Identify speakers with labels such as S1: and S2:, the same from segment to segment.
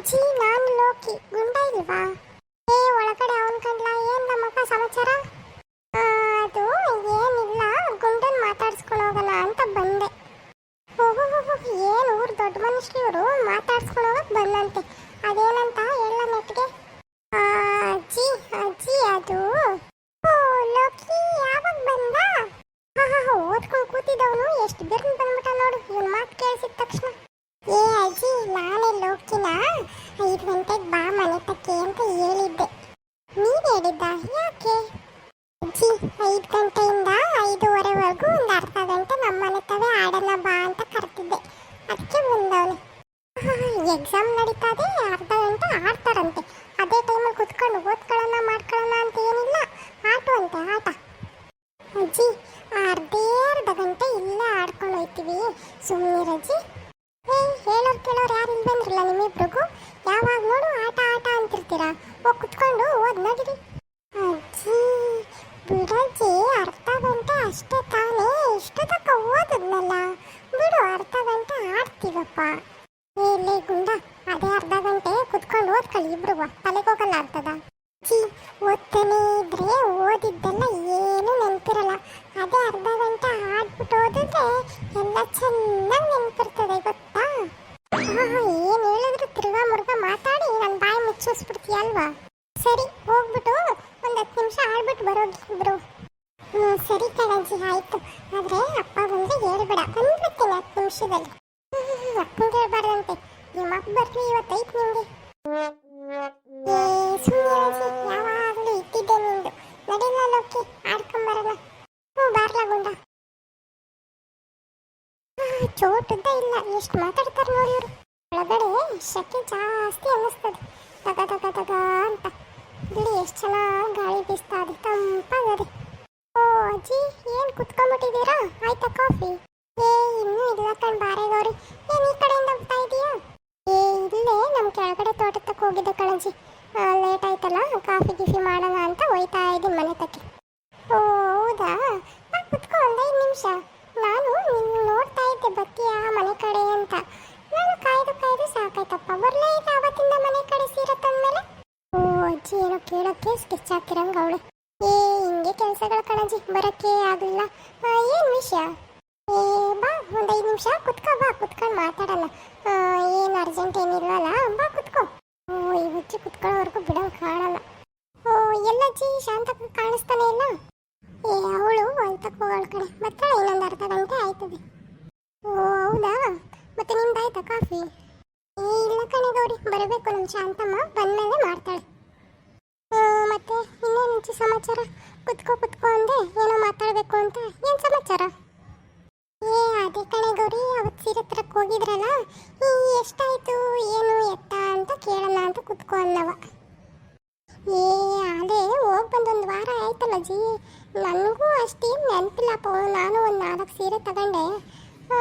S1: ಅಜ್ಜಿ ನಾನು ಲೋಕಿ ಗುಂಡ ಇಲ್ವಾ ಏ ಒಳಗಡೆ ಅವನ್ ಕಂಡ್ಲ ಏನ್ ನಮ್ಮಪ್ಪ ಸಮಾಚಾರ ಐದು ಗಂಟೆಗೆ ಬಾ ಮನೆ ತಕ್ಕೆ ಅಂತ ಹೇಳಿದ್ದೆ. ನೀನು ಹೇಳಿದ್ದ? ಯಾಕೆ? ಅಜ್ಜಿ, ಐದು ಗಂಟೆಯಿಂದ ಐದೂವರೆವರೆಗೂ ಒಂದು ಅರ್ಧ ಗಂಟೆ ನಮ್ಮ ಮನೆ ತವೆ ಬಾ ಅಂತ ಕರ್ತಿದ್ದೆ ಅದಕ್ಕೆ ಬಂದವನು ಎಕ್ಸಾಮ್ ನಡೀತದೆ, ಅರ್ಧ ಗಂಟೆ ಆಡ್ತಾರಂತೆ. ಅದೇ ಟೈಮಲ್ಲಿ ಕುತ್ಕೊಂಡು ಓದ್ಕೊಳ್ಳೋಣ, ಮಾಡ್ಕೊಳ್ಳೋಣ ಅಂತ ಏನಿಲ್ಲ. ಆಟೋ ಅಂತೆ ಆಟ. ಅಜ್ಜಿ ಅರ್ಧೇ ಅರ್ಧ ಗಂಟೆ ಇಲ್ಲೇ ಆಡ್ಕೊಂಡು ಹೋಯ್ತೀವಿ ಸುಮ್ಮನಿರಜ್ಜಿ ಏ ಹೇಳೋರು ಕೇಳೋರು ಯಾರು ಇಲ್ಲಿ ಬಂದ್ರಲ್ಲ ನಿಮ್ಮಿಬ್ರಿಗೂ ಯಾವಾಗ ನೋಡು ಆಟ ಆಟ ಅಂತಿರ್ತೀರಾ ಹೋಗಿ ಕುತ್ಕೊಂಡು ಓದ್ ನಡೀರಿ ಅಜ್ಜಿ ಬಿಡಜ್ಜಿ ಅರ್ಧ ಗಂಟೆ ಅಷ್ಟೇ ತಾನೇ ಇಷ್ಟು ತನಕ ಓದದ್ನಲ್ಲ ಬಿಡು ಅರ್ಧ ಗಂಟೆ ಆಡ್ತೀವಪ್ಪ ಏ ಗುಂಡ. ಅದೇ ಅರ್ಧ ಗಂಟೆ ಕುತ್ಕೊಂಡು ಓದ್ಕೊಳ್ಳಿ ಇಬ್ರು. ತಲೆಗೋಗಲ್ಲ ಆಗ್ತದ ಜಿ ಓದ್ತಾನೆ ಇದ್ರೆ ಓದಿದ್ದೆಲ್ಲ ಏನು ನೆನಪಿರಲ್ಲ. ಅದೇ ಅರ್ಧ ಗಂಟೆ ಆಡ್ಬಿಟ್ಟು ಓದಿದ್ರೆ ಎಲ್ಲ ಚೆನ್ನಾಗಿ ನೆನಪಿರ್ತದೆ, ಗೊತ್ತಾ? ಏನ್ ಹೇಳಿದ್ರು ತಿರ್ಗಾ ಮುರ್ಗ ಮಾತಾಡಿ ನನ್ನ ಬಾಯಿ ಮುಚ್ಚಿಸ್ಬಿಡ್ತೀಯ ಅಲ್ವಾ? ಸರಿ, ಹೋಗ್ಬಿಟ್ಟು ಒಂದ್ ಹತ್ತು ನಿಮಿಷ ಆಡ್ಬಿಟ್ಟು ಬರೋಗಿ ಇಬ್ರು. ಹ್ಮ್, ಸರಿ ಕಣಜಿ ಆಯ್ತು. ಆದ್ರೆ ಅಪ್ಪ ಬಂದ್ರೆ ಹೇಳ್ಬೇಡ. ಬಂದ್ಬಿಡ್ತೀನಿ ಹತ್ತು ನಿಮಿಷದಲ್ಲಿ. ಅಪ್ಪಂಗೆ ಹೇಳ್ಬಾರ್ದಂತೆ ನಿಮ್ಮ ಅಪ್ಪ ಬರ್ಲಿ ಇವತ್ತೈತ್ ನಿಂಗೆ ಯಾವಾಗಲೂ ಇಟ್ಟಿದ್ದೆ ನಿಂದು ನಡೀಲ ಲೋಕಿ ಆಡ್ಕೊಂಬರೋಣ ಹ್ಞೂ ಬಾರ್ಲ ಗುಂಡ ಚೋಟುದ್ದ ಇಲ್ಲ ಎಷ್ಟು ಮಾತಾಡ್ತಾರೆ ನೋಡಿ ಇವರು ಒಳಗಡೆ ಶೆಕೆ ಜಾಸ್ತಿ ಅನ್ನಿಸ್ತದೆ ತಗ ತಗ ತಗ ಅಂತ ಬಿಡಿ ಎಷ್ಟು ಚೆನ್ನಾಗಿ ಗಾಳಿ ಬೀಸ್ತಾ ಇದೆ ತಂಪಾಗದೆ ಓ ಅಜ್ಜಿ ಏನು ಕುತ್ಕೊಂಡ್ಬಿಟ್ಟಿದ್ದೀರಾ ಆಯ್ತಾ ಕಾಫಿ ಏ ಇನ್ನೂ ಇಲ್ಲ ಕಣ್ ಬಾರೆ ಗೌರಿ ಏನು ಈ ಕಡೆಯಿಂದ ಬರ್ತಾ ಇದೀಯಾ ಏ ಇಲ್ಲೇ ನಮ್ಮ ಕೆಳಗಡೆ ಕಣಜ್ಜಿ ಲೇಟ್ ಆಯ್ತಲ್ಲ, ಕಾಫಿ ಗಿಫಿ ಮಾಡೋಣ ಅಂತ ಹೋಯ್ತಾ ಇದ್ದೀನಿ ಮನೆ ತಕ್ಕೆ. ಓ, ಹೌದಾ? ನಾ ಕುತ್ಕೊ, ಒಂದು ನಿಮಿಷ. ನಾನು ನಿನ್ನ ನೋಡ್ತಾ ಇದ್ದೆ ಬತ್ತೀಯಾ ಮನೆ ಕಡೆ ಅಂತ. ನಾನು ಕಾಯ್ದು ಕಾಯ್ದು ಸಾಕಾಯ್ತಪ್ಪ. ಬರಲೇ ಇಲ್ಲ ಅವತ್ತಿಂದ ಮನೆ ಕಡೆ ಸೀರೆ ತಂದಮೇಲೆ. ಓ, ಅಜ್ಜಿ, ಏನೋ ಕೇಳೋಕ್ಕೆ ಸ್ಕೆಚ್ ಹಾಕಿರಂಗ ಅವಳು. ಏ, ಹಿಂಗೆ ಕೆಲಸಗಳ ಕಣಜ್ಜಿ, ಬರೋಕ್ಕೆ ಆಗಲಿಲ್ಲ ಏನು ವಿಷಯ? ಏ, ಬಾ, ಒಂದು ಐದು ನಿಮಿಷ ಕುತ್ಕೋ, ಬಾ, ಕುತ್ಕೊಂಡು ಮಾತಾಡೋಣ. ಏನು ಅರ್ಜೆಂಟ್ ಏನಿಲ್ವಲ್ಲ, ಬಾ, ಕುತ್ಕೋ. ಹುಚ್ಚಿ ಕುತ್ಕೊಳ್ಳೋವರೆಗೂ ಬಿಡೋಕೆ ಕಾಣಲ್ಲ. ಓ, ಎಲ್ಲಜ್ಜಿ ಶಾಂತ ಕಾಣಿಸ್ತಾನೆ ಇಲ್ಲ ಏ, ಅವಳು ಹೊಲ್ತಕ್ಕೆ ಹೋಗೋಳ ಕಡೆ ಮತ್ತೆ ಇನ್ನೊಂದು ಅರ್ಧ ಗಂಟೆ ಆಯ್ತದೆ. ಓ, ಹೌದಾ? ಮತ್ತೆ ನಿಮ್ದಾಯ್ತಾ ಕಾಫಿ? ಏ, ಇಲ್ಲ ಕಣೆ ಗೌರಿ. ಬರಬೇಕು ನಮ್ಮ ಶಾಂತಮ್ಮ. ಬಂದ್ಮೇಲೆ ಮಾಡ್ತಾಳೆ. ಹ್ಞೂ ಮತ್ತೆ ಇನ್ನೇನು ಸಮಾಚಾರ? ಕುತ್ಕೋ ಕುತ್ಕೋ ಅಂದೆ. ಏನೋ ಮಾತಾಡಬೇಕು ಅಂತ. ಏನು ಸಮಾಚಾರ? ಏ, ಅದೇ ಕಣೆ ಗೌರಿ. ಅವತ್ತು ಸೀರೆ ಹತ್ರಕ್ಕೆ ಹೋಗಿದ್ರಲ್ಲ? ಈ, ಎಷ್ಟಾಯ್ತು? ಏನು ಎತ್ತ? ಅಂತ ಕೇಳೋಣ ಅಂತ ಕುತ್ಕೊಂಡವ. ಏ ಅದೇ ಹೋಗಿ ಬಂದೊಂದು ವಾರ ಆಯ್ತಲ್ಲ ಜಿ. ನನಗೂ ಅಷ್ಟೇನು ನೆನಪಿಲ್ಲಪ್ಪ ನಾನು ಒಂದು ನಾಲ್ಕು ಸೀರೆ ತಗೊಂಡೆ. ಆ,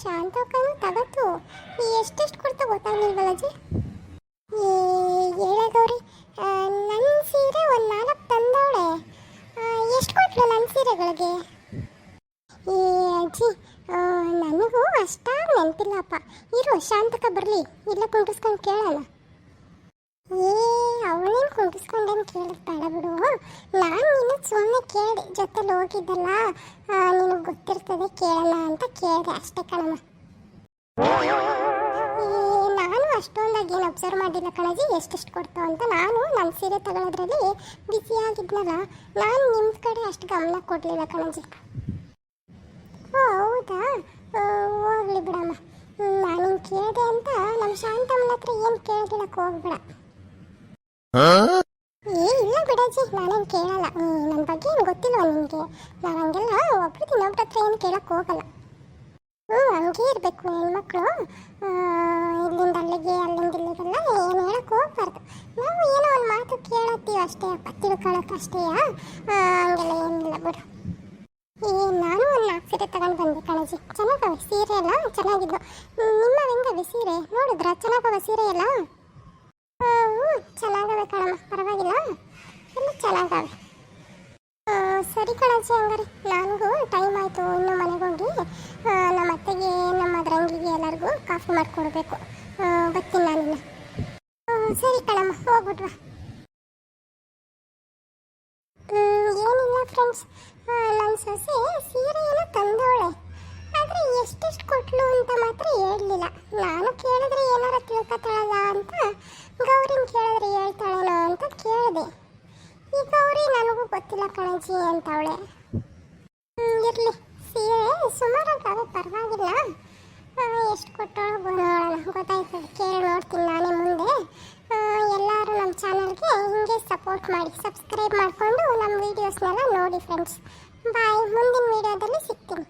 S1: ಶಾಂತಕ್ಕನು ತಗತ್ತು. ಎಷ್ಟೆಷ್ಟು ಕೊಡ್ತಾ ಗೊತ್ತಾಗ್ಲಿಲ್ವಲ್ಲ ಜಿ? ಏ ಹೇಳೆ ಗೌರಿ ನನ್ನ ಸೀರೆ ಒಂದು ನಾಲ್ಕು ತಂದವಳೆ ಎಷ್ಟು ಕೊಟ್ಲು ನನ್ನ ಸೀರೆಗಳಿಗೆ ಏ ಅಜ್ಜಿ ಆ, ನನಗೂ ಅಷ್ಟಾಗಿ ನೆನಪಿಲ್ಲಪ್ಪ ಇರು, ಶಾಂತಕ ಬರಲಿ. ಇಲ್ಲ ಕುಂಟಿಸ್ಕೊಂಡು ಕೇಳೋಣ ಏ, ಅವಳೇನು ಕುಂಟಿಸ್ಕೊಂಡೇನು ಕೇಳಿರ್ತಾಳೆ ಬೇಡ. ನಾನು ನಿನ್ನ ಸುಮ್ಮನೆ ಕೇಳಿ ಜೊತೆಲಿ ಹೋಗಿದ್ದಲ್ಲ. ನಿನಗೆ ಗೊತ್ತಿರ್ತದೆ, ಕೇಳೋಣ ಅಂತ ಕೇಳಿದೆ ಅಷ್ಟೇ ಕಣಮ್ಮ. ನಾನು ಅಷ್ಟೊಂದಾಗಿ ಏನು ಅಬ್ಸರ್ವ್ ಮಾಡಿಲ್ಲ ಕಣಜಿ, ಎಷ್ಟೆಷ್ಟು ಕೊಡ್ತಾವ ಅಂತ. ನಾನು ನನ್ನ ಸೀರೆ ತಗೊಳ್ಳೋದ್ರಲ್ಲಿ ಬ್ಯುಸಿಯಾಗಿದ್ನಲ್ಲ ನಾನು ನಿಮ್ಮ ಕಡೆ ಅಷ್ಟು ಗಮನ ಕೊಡಲಿಲ್ಲ ಕಣಜಿ. ಓ, ಹೌದಾ? ಹೋಗ್ಲಿ ಬಿಡಮ್ಮ. ನಾನು ಕೇಳಿದೆ ಅಂತ ನಮ್ಮ ಶಾಂತಮ್ಮನ ಹತ್ರ ಏನು ಕೇಳ್ದಿಳಕ್ಕೆ ಹೋಗ್ಬೇಡ. ಏ ಇಲ್ಲ ಬಿಡಜ್ಜಿ ನಾನೇನು ಕೇಳಲ್ಲ. ನನ್ನ ಬಗ್ಗೆ ಏನು ಗೊತ್ತಿಲ್ವ ನಿನಗೆ. ನಾನು ಹಂಗೆಲ್ಲ ಒಬ್ರು ಇನ್ನೊಬ್ರ ಹತ್ರ ಏನು ಕೇಳಕ್ಕೆ ಹೋಗಲ್ಲ. ಹ್ಞೂ ಹಂಗೆ ಇರಬೇಕು ಹೆಣ್ಮಕ್ಳು ಇಲ್ಲಿಂದ ಅಲ್ಲಿಗೆ ಅಲ್ಲಿಂದ ಇಲ್ಲಿಗೆಲ್ಲ ಏನು ಹೇಳಕ್ಕೆ ಹೋಗ್ಬಾರ್ದು. ನಾವು ಏನೋ ಒಂದು ಮಾತು ಕೇಳತ್ತೀವಿ ಅಷ್ಟೇ ಅಪ್ಪ. ತಿಳ್ಕೊಳಕ್ಕೆ ಅಷ್ಟೇ ಹಂಗೆಲ್ಲ ಏನಿಲ್ಲ ಬಿಡು ಏ ನಾನು ಒಂದು ನಾಲ್ಕು ಸೀರೆ ಕಣಜಿ ಚೆನ್ನಾಗವೆ, ಸೀರೆ ಎಲ್ಲ ಚೆನ್ನಾಗಿದ್ದು. ನಿಮ್ಮ ಹೆಂಗವೆ ಸೀರೆ? ನೋಡಿದ್ರಾ? ಚೆನ್ನಾಗವೆ ಸೀರೆ ಎಲ್ಲ? ಹ್ಞೂ ಚೆನ್ನಾಗವೆ ಕಣಮ್ಮ. ಪರವಾಗಿಲ್ಲ. ಎಲ್ಲ ಚೆನ್ನಾಗವೆ. ಸರಿ ಕಣಜ್ಜಿ ಹಂಗಾರೆ. ನನಗೂ ಟೈಮ್ ಆಯಿತು ಇನ್ನು ಮನೆಗೆ ಹೋಗಿ. ನಮ್ಮ ಅತ್ತೆಗೆ, ನಮ್ಮ ಅದ್ರಂಗಿಗೆ ಎಲ್ಲರಿಗೂ ಕಾಫಿ ಮಾಡಿಕೊಡ್ಬೇಕು. ಬರ್ತೀನಿ ನಾನಿನ್ನು ಸರಿ ಕಣಮ್ಮ ಹೋಗ್ಬಿಟ್ವಾ ಏನಿಲ್ಲ ಫ್ರೆಂಡ್ಸ್ ನನ್ನ ಸೊಸೆ ಸೀರೆಯನ್ನು ತಂದವಳೆ. ಕೊಟ್ಲು ಅಂತ ಮಾತ್ರ ಹೇಳಲಿಲ್ಲ. ನಾನು ಕೇಳಿದ್ರೆ ಏನಾರ ತಿಳ್ಕೊತಾಳಲ್ಲ ಅಂತ ಗೌರಿನ ಕೇಳಿದ್ರೆ ಹೇಳ್ತಾಳೇನೋ ಅಂತ ಕೇಳಿದೆ. ಈ ಗೌರಿ ನನಗೂ ಗೊತ್ತಿಲ್ಲ ಕಣಜಿ ಅಂತವಳೆ. ಇರಲಿ. ಸೀರೆ ಸುಮಾರಾಗಿ ಪರವಾಗಿಲ್ಲ. ಎಷ್ಟು ಕೊಟ್ಟಳು ನೋಡೋಣ ಕೇಳಿ ನೋಡ್ತೀನಿ ನಾನೇ ಮುಂದೆ. ಎಲ್ಲರೂ ನಮ್ಮ ಚಾನಲ್ಗೆ ಹಿಂಗೆ ಸಪೋರ್ಟ್ ಮಾಡಿ, ಸಬ್ಸ್ಕ್ರೈಬ್ ಮಾಡಿಕೊಂಡು ನಮ್ಮ ವೀಡಿಯೋಸ್ನೆಲ್ಲ ನೋಡಿ ಫ್ರೆಂಡ್ಸ್ ಬಾಯ್ ಮುಂದಿನ ವೀಡಿಯೋದಲ್ಲಿ ಸಿಗ್ತೀನಿ.